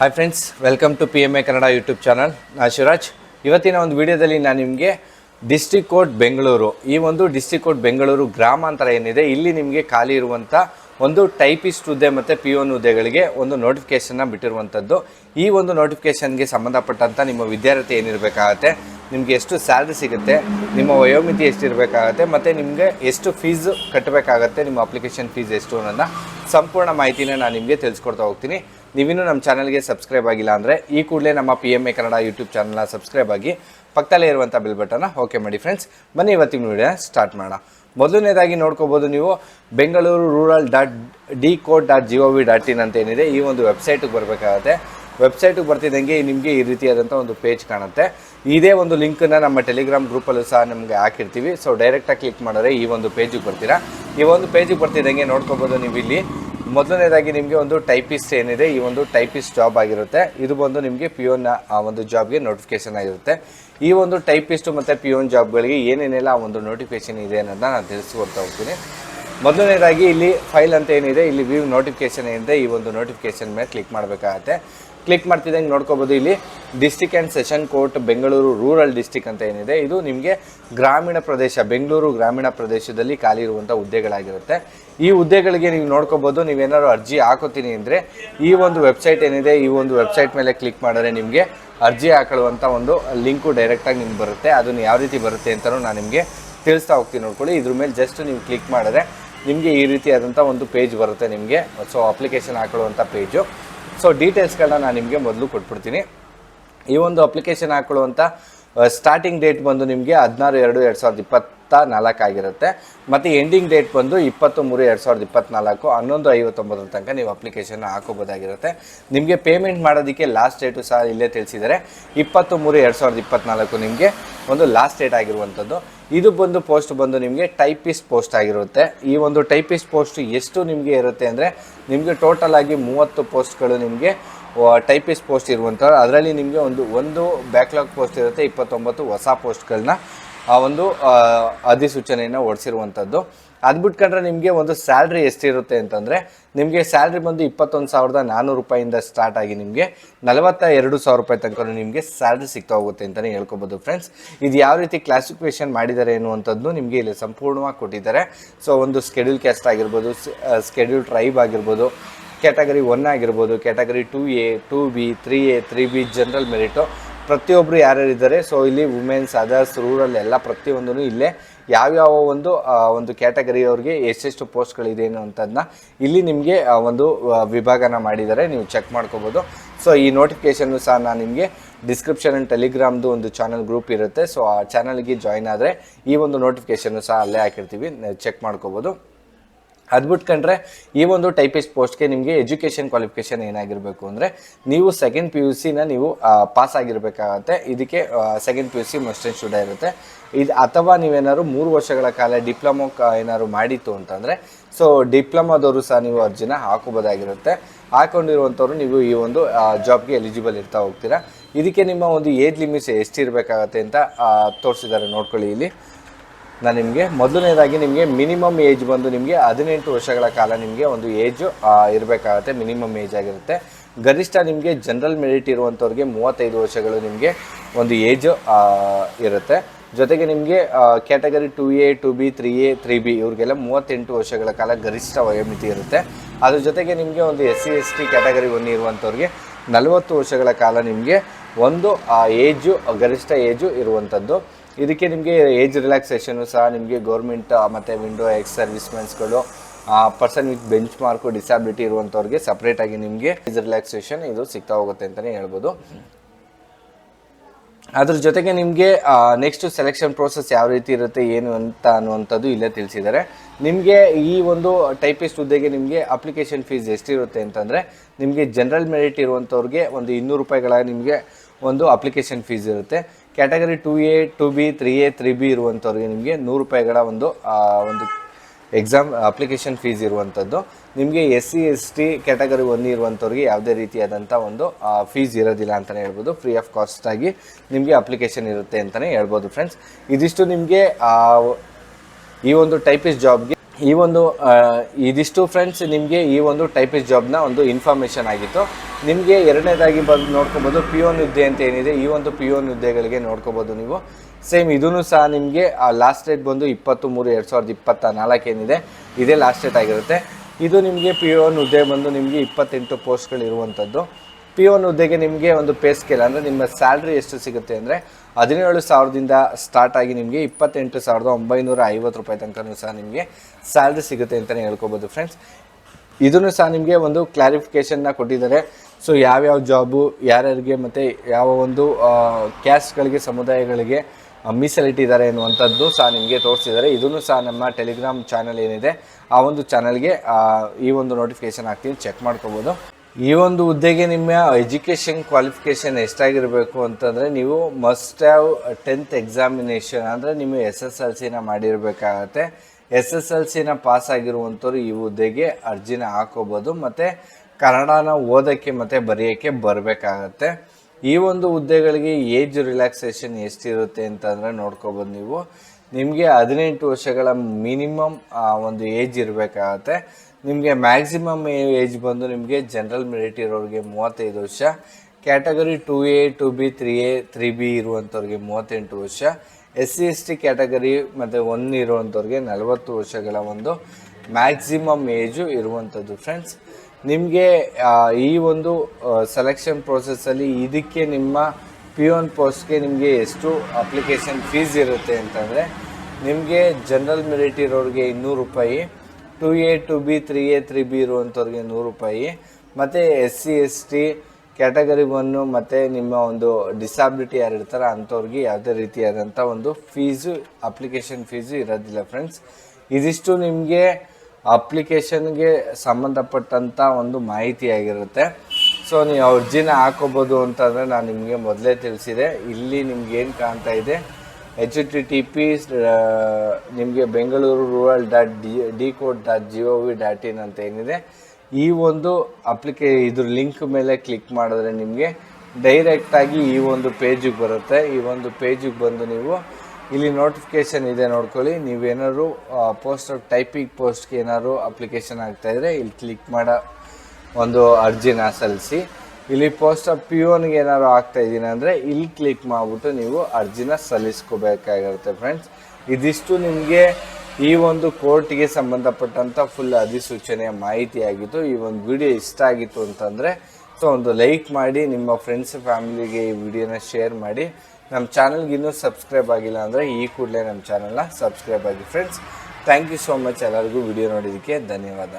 Hi friends welcome to P M A Kannada YouTube channel ನಾ ಶಿವರಾಜ್ ಇವತ್ತಿನ ಒಂದು ವಿಡಿಯೋದಲ್ಲಿ ನಾನು ನಿಮಗೆ ಡಿಸ್ಟಿಕ್ ಕೋರ್ಟ್ ಬೆಂಗಳೂರು ಈ ಒಂದು ಡಿಸ್ಟಿಕ್ ಕೋರ್ಟ್ ಬೆಂಗಳೂರು ಗ್ರಾಮಾಂತರ ಏನಿದೆ, ಇಲ್ಲಿ ನಿಮಗೆ ಖಾಲಿ ಇರುವಂಥ ಒಂದು ಟೈಪಿಸ್ಟ್ ಹುದ್ದೆ ಮತ್ತು ಪಿ ಒನ್ ಹುದ್ದೆಗಳಿಗೆ ಒಂದು ನೋಟಿಫಿಕೇಷನ್ನ ಬಿಟ್ಟಿರುವಂಥದ್ದು ಈ ಒಂದು ನೋಟಿಫಿಕೇಷನ್ಗೆ ಸಂಬಂಧಪಟ್ಟಂಥ ನಿಮ್ಮ ವಿದ್ಯಾರ್ಥಿ ಏನಿರಬೇಕಾಗತ್ತೆ, ನಿಮಗೆ ಎಷ್ಟು ಸ್ಯಾಲ್ರಿ ಸಿಗುತ್ತೆ, ನಿಮ್ಮ ವಯೋಮಿತಿ ಎಷ್ಟಿರಬೇಕಾಗತ್ತೆ, ಮತ್ತು ನಿಮಗೆ ಎಷ್ಟು ಫೀಸ್ ಕಟ್ಟಬೇಕಾಗತ್ತೆ ನಿಮ್ಮ ಅಪ್ಲಿಕೇಶನ್ ಫೀಸ್ ಎಷ್ಟು ಅನ್ನೋದನ್ನ ಸಂಪೂರ್ಣ ಮಾಹಿತಿನ ನಾನು ನಿಮಗೆ ತಿಳಿಸ್ಕೊಡ್ತಾ ಹೋಗ್ತೀನಿ. ನೀವಿನ್ನೂ ನಮ್ಮ ಚಾನಲ್ಗೆ ಸಬ್ಸ್ಕ್ರೈಬ್ ಆಗಿಲ್ಲ ಅಂದರೆ ಈ ಕೂಡಲೇ ನಮ್ಮ P M A Kannada YouTube ಚಾನಲ್ನ ಸಬ್ಸ್ಕ್ರೈಬ್ ಆಗಿ ಪಕ್ಕದಲ್ಲೇ ಇರುವಂಥ ಬಿಲ್ ಬಟನ್ನ ಓಕೆ ಮಾಡಿ ಫ್ರೆಂಡ್ಸ್ ಬನ್ನಿ ಇವತ್ತಿನ ವಿಡಿಯೋ ಸ್ಟಾರ್ಟ್ ಮಾಡೋಣ. ಮೊದಲನೇದಾಗಿ ನೋಡ್ಕೋಬೋದು ನೀವು Bengaluru rural dot D courts dot G O V dot in ಅಂತ ಏನಿದೆ, ಈ ಒಂದು ವೆಬ್ಸೈಟಿಗೆ ಬರಬೇಕಾಗತ್ತೆ. ವೆಬ್ಸೈಟಿಗೆ ಬರ್ತಿದ್ದಂಗೆ ನಿಮಗೆ ಈ ರೀತಿಯಾದಂಥ ಒಂದು ಪೇಜ್ ಕಾಣುತ್ತೆ. ಇದೇ ಒಂದು ಲಿಂಕನ್ನು ನಮ್ಮ ಟೆಲಿಗ್ರಾಮ್ ಗ್ರೂಪಲ್ಲೂ ಸಹ ನಿಮಗೆ ಹಾಕಿರ್ತೀವಿ. ಸೊ ಡೈರೆಕ್ಟಾಗಿ ಕ್ಲಿಕ್ ಮಾಡಿದ್ರೆ ಈ ಒಂದು ಪೇಜಿಗೆ ಬರ್ತೀರಾ. ಈ ಒಂದು ಪೇಜಿಗೆ ಬರ್ತಿದ್ದಂಗೆ ನೋಡ್ಕೋಬೋದು ನೀವು ಇಲ್ಲಿ ಮೊದಲನೇದಾಗಿ ನಿಮಗೆ ಒಂದು ಟೈಪಿಸ್ಟ್ ಏನಿದೆ, ಈ ಒಂದು ಟೈಪಿಸ್ಟ್ ಜಾಬ್ ಆಗಿರುತ್ತೆ. ಇದು ಬಂದು ನಿಮಗೆ ಪಿ ಒನ್ ಆ ಒಂದು ಜಾಬ್ಗೆ ನೋಟಿಫಿಕೇಶನ್ ಆಗಿರುತ್ತೆ. ಈ ಒಂದು ಟೈಪಿಸ್ಟು ಮತ್ತು ಪಿ ಒನ್ ಜಾಬ್ಗಳಿಗೆ ಏನೇನೆಲ್ಲ ಆ ಒಂದು ನೋಟಿಫಿಕೇಶನ್ ಇದೆ ಅನ್ನೋದನ್ನ ನಾನು ತಿಳಿಸ್ಕೊಡ್ತಾ ಹೋಗ್ತೀನಿ. ಮೊದಲನೇದಾಗಿ ಇಲ್ಲಿ ಫೈಲ್ ಅಂತ ಏನಿದೆ, ಇಲ್ಲಿ ವ್ಯೂ ನೋಟಿಫಿಕೇಶನ್ ಏನಿದೆ, ಈ ಒಂದು ನೋಟಿಫಿಕೇಶನ್ ಮೇಲೆ ಕ್ಲಿಕ್ ಮಾಡಬೇಕಾಗತ್ತೆ. ಕ್ಲಿಕ್ ಮಾಡ್ತಿದ್ದಂಗೆ ನೋಡ್ಕೋಬೋದು. ಇಲ್ಲಿ district and session court Bengaluru rural district ಅಂತ ಏನಿದೆ. ಇದು ನಿಮಗೆ ಗ್ರಾಮೀಣ ಪ್ರದೇಶ ಬೆಂಗಳೂರು ಗ್ರಾಮೀಣ ಪ್ರದೇಶದಲ್ಲಿ ಖಾಲಿ ಇರುವಂಥ ಹುದ್ದೆಗಳಾಗಿರುತ್ತೆ. ಈ ಹುದ್ದೆಗಳಿಗೆ ನೀವು ನೋಡ್ಕೋಬೋದು. ನೀವೇನಾದ್ರು ಅರ್ಜಿ ಹಾಕೋತೀನಿ ಅಂದರೆ ಈ ಒಂದು ವೆಬ್ಸೈಟ್ ಏನಿದೆ, ಈ ಒಂದು ವೆಬ್ಸೈಟ್ ಮೇಲೆ ಕ್ಲಿಕ್ ಮಾಡಿದ್ರೆ ನಿಮಗೆ ಅರ್ಜಿ ಹಾಕೊಳ್ಳುವಂಥ ಒಂದು ಲಿಂಕು ಡೈರೆಕ್ಟಾಗಿ ನಿಮ್ಗೆ ಬರುತ್ತೆ. ಅದನ್ನು ಯಾವ ರೀತಿ ಬರುತ್ತೆ ಅಂತಲೂ ನಾನು ನಿಮಗೆ ತಿಳಿಸ್ತಾ ಹೋಗ್ತೀನಿ ನೋಡ್ಕೊಳ್ಳಿ. ಇದ್ರ ಮೇಲೆ ಜಸ್ಟ್ ನೀವು ಕ್ಲಿಕ್ ಮಾಡಿದ್ರೆ ನಿಮಗೆ ಈ ರೀತಿಯಾದಂಥ ಒಂದು ಪೇಜ್ ಬರುತ್ತೆ ನಿಮಗೆ. ಸೊ ಅಪ್ಲಿಕೇಶನ್ ಹಾಕೊಳ್ಳುವಂಥ ಪೇಜು ಸೊ ಡೀಟೇಲ್ಸ್ಗಳನ್ನ ನಾನು ನಿಮಗೆ ಮೊದಲು ಕೊಟ್ಬಿಡ್ತೀನಿ. ಈ ಒಂದು ಅಪ್ಲಿಕೇಶನ್ ಹಾಕೊಳ್ಳುವಂಥ ಸ್ಟಾರ್ಟಿಂಗ್ ಡೇಟ್ ಬಂದು ನಿಮಗೆ ಹದಿನಾರು, ಎರಡು ಎರಡು ಸಾವಿರದ ಇಪ್ಪತ್ತ ನಾಲ್ಕು ಆಗಿರುತ್ತೆ. ಮತ್ತು ಎಂಡಿಂಗ್ ಡೇಟ್ ಬಂದು ಇಪ್ಪತ್ತು ಮೂರು, ಎರಡು ಸಾವಿರದ ಇಪ್ಪತ್ತ್ನಾಲ್ಕು ಹನ್ನೊಂದು, ಐವತ್ತೊಂಬತ್ತರ ತನಕ ನೀವು ಅಪ್ಲಿಕೇಶನ್ ಹಾಕೋಬೋದಾಗಿರುತ್ತೆ ನಿಮಗೆ ಪೇಮೆಂಟ್ ಮಾಡೋದಕ್ಕೆ ಲಾಸ್ಟ್ ಡೇಟು ಸಹ ಇಲ್ಲೇ ತಿಳಿಸಿದರೆ ಇಪ್ಪತ್ತು ಮೂರು, ಎರಡು ಸಾವಿರದ ಇಪ್ಪತ್ತ್ನಾಲ್ಕು ನಿಮಗೆ ಒಂದು ಲಾಸ್ಟ್ ಡೇಟ್ ಆಗಿರುವಂಥದ್ದು. ಇದು ಬಂದು ಪೋಸ್ಟ್ ಬಂದು ನಿಮಗೆ ಟೈಪಿಸ್ಟ್ ಪೋಸ್ಟ್ ಆಗಿರುತ್ತೆ. ಈ ಒಂದು ಟೈಪಿಸ್ಟ್ ಪೋಸ್ಟ್ ಎಷ್ಟು ನಿಮಗೆ ಇರುತ್ತೆ ಅಂದರೆ ನಿಮಗೆ ಟೋಟಲ್ ಆಗಿ ಮೂವತ್ತು ಪೋಸ್ಟ್ಗಳು ನಿಮಗೆ ಟೈಪಿಸ್ಟ್ ಪೋಸ್ಟ್ ಇರುವಂಥದ್ದು ಅದರಲ್ಲಿ ನಿಮಗೆ ಒಂದು ಒಂದು ಬ್ಯಾಕ್ಲಾಗ್ ಪೋಸ್ಟ್ ಇರುತ್ತೆ, ಇಪ್ಪತ್ತೊಂಬತ್ತು ಹೊಸ ಪೋಸ್ಟ್ಗಳನ್ನ ಆ ಒಂದು ಅಧಿಸೂಚನೆಯನ್ನು ಹೊಡೆಸಿರುವಂಥದ್ದು ಅದು ಬಿಟ್ಕೊಂಡ್ರೆ ನಿಮಗೆ ಒಂದು ಸ್ಯಾಲ್ರಿ ಎಷ್ಟಿರುತ್ತೆ ಅಂತಂದರೆ, ನಿಮಗೆ ಸ್ಯಾಲ್ರಿ ಬಂದು ಇಪ್ಪತ್ತೊಂದು ಸಾವಿರದ ನಾನ್ನೂರು ರೂಪಾಯಿಂದ ಸ್ಟಾರ್ಟ್ ಆಗಿ ನಿಮಗೆ ನಲವತ್ತ ಎರಡು ಸಾವಿರ ರೂಪಾಯಿ ತನಕ ನಿಮಗೆ ಸ್ಯಾಲ್ರಿ ಸಿಗ್ತಾ ಹೋಗುತ್ತೆ ಅಂತಲೇ ಹೇಳ್ಕೊಬೋದು ಫ್ರೆಂಡ್ಸ್ ಇದು ಯಾವ ರೀತಿ ಕ್ಲಾಸಿಫಿಕೇಷನ್ ಮಾಡಿದ್ದಾರೆ ಅನ್ನುವಂಥದ್ದು ನಿಮಗೆ ಇಲ್ಲಿ ಸಂಪೂರ್ಣವಾಗಿ ಕೊಟ್ಟಿದ್ದಾರೆ. ಸೊ ಒಂದು ಸ್ಕೆಡ್ಯೂಲ್ ಕ್ಯಾಸ್ಟ್ ಆಗಿರ್ಬೋದು ಸ್ಕೆಡ್ಯೂಲ್ ಟ್ರೈಬ್ ಆಗಿರ್ಬೋದು ಕ್ಯಾಟಗರಿ ಒನ್ ಆಗಿರ್ಬೋದು category two A two B three A three B general merit ಪ್ರತಿಯೊಬ್ಬರು ಯಾರ್ಯಾರಿದ್ದಾರೆ ಸೊ ಇಲ್ಲಿ ವುಮೆನ್ಸ್ ಅದರ್ಸ್ ರೂರಲ್ ಎಲ್ಲ ಪ್ರತಿಯೊಂದೂ ಇಲ್ಲೇ ಯಾವ್ಯಾವ ಒಂದು ಒಂದು ಕ್ಯಾಟಗರಿ ಅವ್ರಿಗೆ ಎಷ್ಟೆಷ್ಟು ಪೋಸ್ಟ್ಗಳಿದೆ ಅನ್ನೋಂಥದ್ದನ್ನ ಇಲ್ಲಿ ನಿಮಗೆ ಒಂದು ವಿಭಾಗನ ಮಾಡಿದ್ದಾರೆ. ನೀವು ಚೆಕ್ ಮಾಡ್ಕೋಬೋದು. ಸೊ ಈ ನೋಟಿಫಿಕೇಷನ್ನು ಸಹ ನಾನು ನಿಮಗೆ ಡಿಸ್ಕ್ರಿಪ್ಷನ್ ಆ್ಯಂಡ್ ಟೆಲಿಗ್ರಾಮ್ದು ಒಂದು ಚಾನಲ್ ಗ್ರೂಪ್ ಇರುತ್ತೆ. ಸೊ ಆ ಚಾನಲ್ಗೆ ಜಾಯ್ನ್ ಆದರೆ ಈ ಒಂದು ನೋಟಿಫಿಕೇಷನ್ನು ಸಹ ಅಲ್ಲೇ ಹಾಕಿರ್ತೀವಿ. ಚೆಕ್ ಮಾಡ್ಕೋಬೋದು. ಅದು ಬಿಟ್ಕೊಂಡ್ರೆ ಈ ಒಂದು ಟೈಪಿಸ್ಟ್ ಪೋಸ್ಟ್ಗೆ ನಿಮಗೆ ಎಜುಕೇಷನ್ ಕ್ವಾಲಿಫಿಕೇಷನ್ ಏನಾಗಿರಬೇಕು ಅಂದರೆ ನೀವು ಸೆಕೆಂಡ್ ಪಿ ಯು ಸಿನ ನೀವು ಪಾಸ್ ಆಗಿರಬೇಕಾಗತ್ತೆ. ಇದಕ್ಕೆ second P U C must studied ಇರುತ್ತೆ ಇದು, ಅಥವಾ ನೀವೇನಾದ್ರು ಮೂರು ವರ್ಷಗಳ ಕಾಲ ಡಿಪ್ಲೊಮೊ ಏನಾದ್ರು ಮಾಡಿತ್ತು ಅಂತಂದರೆ ಸೊ ಡಿಪ್ಲೊಮಾದವರು ಸಹ ನೀವು ಅರ್ಜಿನ ಹಾಕೋಬೋದಾಗಿರುತ್ತೆ ಹಾಕೊಂಡಿರುವಂಥವ್ರು ನೀವು ಈ ಒಂದು ಜಾಬ್ಗೆ ಎಲಿಜಿಬಲ್ ಇರ್ತಾ ಹೋಗ್ತೀರಾ. ಇದಕ್ಕೆ ನಿಮ್ಮ ಒಂದು ಏಜ್ ಲಿಮಿಟ್ಸ್ ಎಷ್ಟಿರಬೇಕಾಗತ್ತೆ ಅಂತ ತೋರಿಸಿದ್ದಾರೆ ನೋಡ್ಕೊಳ್ಳಿ ಇಲ್ಲಿ. ನಾನು ನಿಮಗೆ ಮೊದಲನೇದಾಗಿ ನಿಮಗೆ ಮಿನಿಮಮ್ ಏಜ್ ಬಂದು ನಿಮಗೆ ಹದಿನೆಂಟು ವರ್ಷಗಳ ಕಾಲ ನಿಮಗೆ ಒಂದು ಏಜು ಇರಬೇಕಾಗತ್ತೆ. ಮಿನಿಮಮ್ ಏಜ್ ಆಗಿರುತ್ತೆ. ಗರಿಷ್ಠ ನಿಮಗೆ ಜನರಲ್ ಮೆರಿಟ್ ಇರುವಂಥವ್ರಿಗೆ ಮೂವತ್ತೈದು ವರ್ಷಗಳು ನಿಮಗೆ ಒಂದು ಏಜು ಇರುತ್ತೆ. ಜೊತೆಗೆ ನಿಮಗೆ category two A, two B, three A, three B ಇವ್ರಿಗೆಲ್ಲ ಮೂವತ್ತೆಂಟು ವರ್ಷಗಳ ಕಾಲ ಗರಿಷ್ಠ ವಯೋಮಿತಿ ಇರುತ್ತೆ. ಅದ್ರ ಜೊತೆಗೆ ನಿಮಗೆ ಒಂದು S C, S T category one ಇರುವಂಥವ್ರಿಗೆ ನಲವತ್ತು ವರ್ಷಗಳ ಕಾಲ ನಿಮಗೆ ಒಂದು ಏಜು, ಗರಿಷ್ಠ ಏಜು ಇರುವಂಥದ್ದು. ಇದಕ್ಕೆ ನಿಮಗೆ ಏಜ್ ರಿಲ್ಯಾಕ್ಸೇಷನು ಸಹ ನಿಮಗೆ ಗೌರ್ಮೆಂಟ್ ಮತ್ತು ವಿಂಡೋ ಎಕ್ಸ್ ಸರ್ವಿಸ್ಮೆನ್ಸ್ಗಳು person with bench mark disability ಇರುವಂಥವ್ರಿಗೆ ಸಪ್ರೇಟಾಗಿ ನಿಮಗೆ ಏಜ್ ರಿಲ್ಯಾಕ್ಸೇಷನ್ ಇದು ಸಿಗ್ತಾ ಹೋಗುತ್ತೆ ಅಂತಲೇ ಹೇಳ್ಬೋದು. ಅದ್ರ ಜೊತೆಗೆ ನಿಮಗೆ ನೆಕ್ಸ್ಟ್ ಸೆಲೆಕ್ಷನ್ ಪ್ರೋಸೆಸ್ ಯಾವ ರೀತಿ ಇರುತ್ತೆ, ಏನು ಅಂತ ಅನ್ನುವಂಥದ್ದು ಇಲ್ಲೇ ತಿಳಿಸಿದ್ದಾರೆ. ನಿಮಗೆ ಈ ಒಂದು ಟೈಪಿಸ್ಟ್ ಹುದ್ದೆಗೆ ನಿಮಗೆ ಅಪ್ಲಿಕೇಶನ್ ಫೀಸ್ ಎಷ್ಟಿರುತ್ತೆ ಅಂತಂದರೆ, ನಿಮಗೆ ಜನರಲ್ ಮೆರಿಟ್ ಇರುವಂಥವ್ರಿಗೆ ಒಂದು ಇನ್ನೂರು ರೂಪಾಯಿಗಳ ನಿಮಗೆ ಒಂದು ಅಪ್ಲಿಕೇಶನ್ ಫೀಸ್ ಇರುತ್ತೆ. Category two A, two B, three A, three B ಇರುವಂಥವ್ರಿಗೆ ನಿಮಗೆ ನೂರು ರೂಪಾಯಿಗಳ ಒಂದು ಒಂದು ಎಕ್ಸಾಮ್ ಅಪ್ಲಿಕೇಶನ್ ಫೀಸ್ ಇರುವಂಥದ್ದು. ನಿಮಗೆ S C S T category one ಇರುವಂಥವ್ರಿಗೆ ಯಾವುದೇ ರೀತಿಯಾದಂಥ ಒಂದು ಫೀಸ್ ಇರೋದಿಲ್ಲ ಅಂತಲೇ ಹೇಳ್ಬೋದು. ಫ್ರೀ ಆಫ್ ಕಾಸ್ಟ್ ಆಗಿ ನಿಮಗೆ ಅಪ್ಲಿಕೇಶನ್ ಇರುತ್ತೆ ಅಂತಲೇ ಹೇಳ್ಬೋದು ಫ್ರೆಂಡ್ಸ್ ಇದಿಷ್ಟು ನಿಮಗೆ ಈ ಒಂದು ಟೈಪಿಸ್ಟ್ ಜಾಬ್ಗೆ ಈ ಒಂದು ಇದಿಷ್ಟು ಫ್ರೆಂಡ್ಸ್ ನಿಮಗೆ ಈ ಒಂದು ಟೈಪಿಸ್ಟ್ ಜಾಬ್ನ ಒಂದು ಇನ್ಫಾರ್ಮೇಷನ್ ಆಗಿತ್ತು. ನಿಮಗೆ ಎರಡನೇದಾಗಿ ಬಂದು ನೋಡ್ಕೋಬೋದು ಪಿ ಒನ್ ಹುದ್ದೆ ಅಂತ ಏನಿದೆ, ಈ ಒಂದು ಪಿ ಒನ್ ಹುದ್ದೆಗಳಿಗೆ ನೋಡ್ಕೋಬೋದು ನೀವು. ಸೇಮ್ ಇದೂ ಸಹ ನಿಮಗೆ ಲಾಸ್ಟ್ ಡೇಟ್ ಬಂದು ಇಪ್ಪತ್ತು ಮೂರು ಎರಡು ಸಾವಿರದ ಇಪ್ಪತ್ತ ನಾಲ್ಕು ಏನಿದೆ, ಇದೇ ಲಾಸ್ಟ್ ಡೇಟ್ ಆಗಿರುತ್ತೆ. ಇದು ನಿಮಗೆ ಪಿ ಒನ್ ಹುದ್ದೆ ಬಂದು ನಿಮಗೆ ಇಪ್ಪತ್ತೆಂಟು ಪೋಸ್ಟ್ಗಳು ಇರುವಂಥದ್ದು ಪಿ ಒನ್ ಹುದ್ದೆಗೆ ನಿಮಗೆ ಒಂದು ಪೇ ಸ್ಕೇಲ್ ಅಂದರೆ ನಿಮ್ಮ ಸ್ಯಾಲ್ರಿ ಎಷ್ಟು ಸಿಗುತ್ತೆ ಅಂದರೆ ಹದಿನೇಳು ಸಾವಿರದಿಂದ ಸ್ಟಾರ್ಟ್ ಆಗಿ ನಿಮಗೆ ಇಪ್ಪತ್ತೆಂಟು ಸಾವಿರದ ಒಂಬೈನೂರ ಐವತ್ತು ರೂಪಾಯಿ ತನಕನೂ ಸಹ ನಿಮಗೆ ಸ್ಯಾಲ್ರಿ ಸಿಗುತ್ತೆ ಅಂತಲೇ ಹೇಳ್ಕೋಬೋದು ಫ್ರೆಂಡ್ಸ್ ಇದನ್ನು ಸಹ ನಿಮಗೆ ಒಂದು ಕ್ಲಾರಿಫಿಕೇಷನ್ನ ಕೊಟ್ಟಿದ್ದಾರೆ. ಸೊ ಯಾವ್ಯಾವ ಜಾಬು ಯಾರ್ಯಾರಿಗೆ ಮತ್ತು ಯಾವ ಒಂದು ಕ್ಯಾಸ್ಟ್ಗಳಿಗೆ ಸಮುದಾಯಗಳಿಗೆ ಮೀಸಲಿಟ್ಟಿದ್ದಾರೆ ಎನ್ನುವಂಥದ್ದು ಸಹ ನಿಮಗೆ ತೋರಿಸಿದ್ದಾರೆ. ಇದನ್ನು ಸಹ ನಮ್ಮ ಟೆಲಿಗ್ರಾಮ್ ಚಾನಲ್ ಏನಿದೆ, ಆ ಒಂದು ಚಾನಲ್ಗೆ ಈ ಒಂದು ನೋಟಿಫಿಕೇಶನ್ ಹಾಕ್ತೀನಿ ಚೆಕ್ ಮಾಡ್ಕೋಬೋದು. ಈ ಒಂದು ಹುದ್ದೆಗೆ ನಿಮ್ಮ ಎಜುಕೇಷನ್ ಕ್ವಾಲಿಫಿಕೇಷನ್ ಎಷ್ಟಾಗಿರಬೇಕು ಅಂತಂದರೆ ನೀವು ಮಸ್ಟ್ ಹ್ಯಾವ್ ಟೆಂತ್ ಎಕ್ಸಾಮಿನೇಷನ್ ಅಂದರೆ ನೀವು ಎಸ್ ಎಸ್ ಎಲ್ ಸಿನ ಮಾಡಿರಬೇಕಾಗತ್ತೆ. ಎಸ್ ಎಸ್ ಎಲ್ ಸಿನ ಪಾಸ್ ಆಗಿರುವಂಥವ್ರು ಈ ಹುದ್ದೆಗೆ ಅರ್ಜಿನ ಹಾಕೋಬೋದು ಮತ್ತು ಕನ್ನಡನ ಓದೋಕ್ಕೆ ಮತ್ತು ಬರೆಯೋಕ್ಕೆ ಬರಬೇಕಾಗತ್ತೆ. ಈ ಒಂದು ಹುದ್ದೆಗಳಿಗೆ ಏಜ್ ರಿಲ್ಯಾಕ್ಸೇಷನ್ ಎಷ್ಟಿರುತ್ತೆ ಅಂತಂದರೆ ನೋಡ್ಕೋಬೋದು ನೀವು. ನಿಮಗೆ ಹದಿನೆಂಟು ವರ್ಷಗಳ ಮಿನಿಮಮ್ ಒಂದು ಏಜ್ ಇರಬೇಕಾಗತ್ತೆ. ನಿಮಗೆ ಮ್ಯಾಕ್ಸಿಮಮ್ ಏಜ್ ಬಂದು ನಿಮಗೆ ಜನರಲ್ ಮೆರಿಟ್ ಇರೋರಿಗೆ ಮೂವತ್ತೈದು ವರ್ಷ category two A two B three A three B ಇರುವಂಥವ್ರಿಗೆ ಮೂವತ್ತೆಂಟು ವರ್ಷ S C S T category ಮತ್ತು ಒನ್ ಇರುವಂಥವ್ರಿಗೆ ನಲವತ್ತು ವರ್ಷಗಳ ಒಂದು ಮ್ಯಾಕ್ಸಿಮಮ್ ಏಜು ಇರುವಂಥದ್ದು ಫ್ರೆಂಡ್ಸ್ ನಿಮಗೆ ಈ ಒಂದು ಸೆಲೆಕ್ಷನ್ ಪ್ರೋಸೆಸ್ಸಲ್ಲಿ ಇದಕ್ಕೆ ನಿಮ್ಮ ಪಿ ಒನ್ ಪೋಸ್ಟ್ಗೆ ನಿಮಗೆ ಎಷ್ಟು ಅಪ್ಲಿಕೇಶನ್ ಫೀಸ್ ಇರುತ್ತೆ ಅಂತಂದರೆ, ನಿಮಗೆ ಜನರಲ್ ಮೆರಿಟ್ ಇರೋರಿಗೆ ಇನ್ನೂರು ರೂಪಾಯಿ two A two B three A three B ಇರುವಂಥವ್ರಿಗೆ ನೂರು ರೂಪಾಯಿ. ಮತ್ತು S C S T category ಮತ್ತು ನಿಮ್ಮ ಒಂದು ಡಿಸಾಬಿಲಿಟಿ ಯಾರು ಇರ್ತಾರೆ ಅಂಥವ್ರಿಗೆ ಯಾವುದೇ ರೀತಿಯಾದಂಥ ಒಂದು ಫೀಸು ಅಪ್ಲಿಕೇಶನ್ ಫೀಸು ಇರೋದಿಲ್ಲ ಫ್ರೆಂಡ್ಸ್ ಇದಿಷ್ಟು ನಿಮಗೆ ಅಪ್ಲಿಕೇಶನ್ಗೆ ಸಂಬಂಧಪಟ್ಟಂಥ ಒಂದು ಮಾಹಿತಿಯಾಗಿರುತ್ತೆ ಸೊ ನೀವು ಅರ್ಜಿನ ಹಾಕೋಬೋದು ಅಂತಂದರೆ ನಾನು ನಿಮಗೆ ಮೊದಲೇ ತಿಳಿಸಿದೆ. ಇಲ್ಲಿ ನಿಮ್ಗೆ ಏನು ಕಾಣ್ತಾ ಇದೆ? ಎಚ್ ಟಿ ಟಿ ಪಿ ನಿಮಗೆ Bengaluru rural dot D D courts dot G O V dot in ಅಂತ ಏನಿದೆ. ಈ ಒಂದು ಅಪ್ಲಿಕೇ ಇದ್ರ ಲಿಂಕ್ ಮೇಲೆ ಕ್ಲಿಕ್ ಮಾಡಿದ್ರೆ ನಿಮಗೆ ಡೈರೆಕ್ಟಾಗಿ ಈ ಒಂದು ಪೇಜಿಗೆ ಬರುತ್ತೆ. ಈ ಒಂದು ಪೇಜಿಗೆ ಬಂದು ನೀವು ಇಲ್ಲಿ ನೋಟಿಫಿಕೇಶನ್ ಇದೆ ನೋಡ್ಕೊಳ್ಳಿ. ನೀವೇನಾದ್ರು ಪೋಸ್ಟ್ ಟೈಪಿಂಗ್ ಪೋಸ್ಟ್ಗೆ ಏನಾದ್ರು ಅಪ್ಲಿಕೇಶನ್ ಆಗ್ತಾಯಿದ್ರೆ ಇಲ್ಲಿ ಕ್ಲಿಕ್ ಮಾಡೋ, ಒಂದು ಅರ್ಜಿನ ಸಲ್ಲಿಸಿ. ಇಲ್ಲಿ ಪೋಸ್ಟ್ ಆಫ್ ಪಿ ಒನ್ಗೆ ಏನಾದ್ರು ಆಗ್ತಾ ಇದ್ದೀನಿ ಅಂದರೆ ಇಲ್ಲಿ ಕ್ಲಿಕ್ ಮಾಡಿಬಿಟ್ಟು ನೀವು ಅರ್ಜಿನ ಸಲ್ಲಿಸ್ಕೋಬೇಕಾಗಿರುತ್ತೆ ಫ್ರೆಂಡ್ಸ್ ಇದಿಷ್ಟು ನಿಮಗೆ ಈ ಒಂದು ಕೋರ್ಟ್ಗೆ ಸಂಬಂಧಪಟ್ಟಂಥ ಫುಲ್ ಅಧಿಸೂಚನೆಯ ಮಾಹಿತಿ ಆಗಿತ್ತು. ಈ ಒಂದು ವಿಡಿಯೋ ಇಷ್ಟ ಆಗಿತ್ತು ಅಂತಂದರೆ ಸೊ ಒಂದು ಲೈಕ್ ಮಾಡಿ, ನಿಮ್ಮ ಫ್ರೆಂಡ್ಸ್ ಫ್ಯಾಮಿಲಿಗೆ ಈ ವಿಡಿಯೋನ ಶೇರ್ ಮಾಡಿ. ನಮ್ಮ ಚಾನಲ್ಗೆ ಇನ್ನೂ ಸಬ್ಸ್ಕ್ರೈಬ್ ಆಗಿಲ್ಲ ಅಂದರೆ ಈ ಕೂಡಲೇ ನಮ್ಮ ಚಾನಲ್ನ ಸಬ್ಸ್ಕ್ರೈಬ್ ಆಗಿ friends thank you so much ಎಲ್ಲರಿಗೂ ವಿಡಿಯೋ ನೋಡಿದ್ದಕ್ಕೆ ಧನ್ಯವಾದ.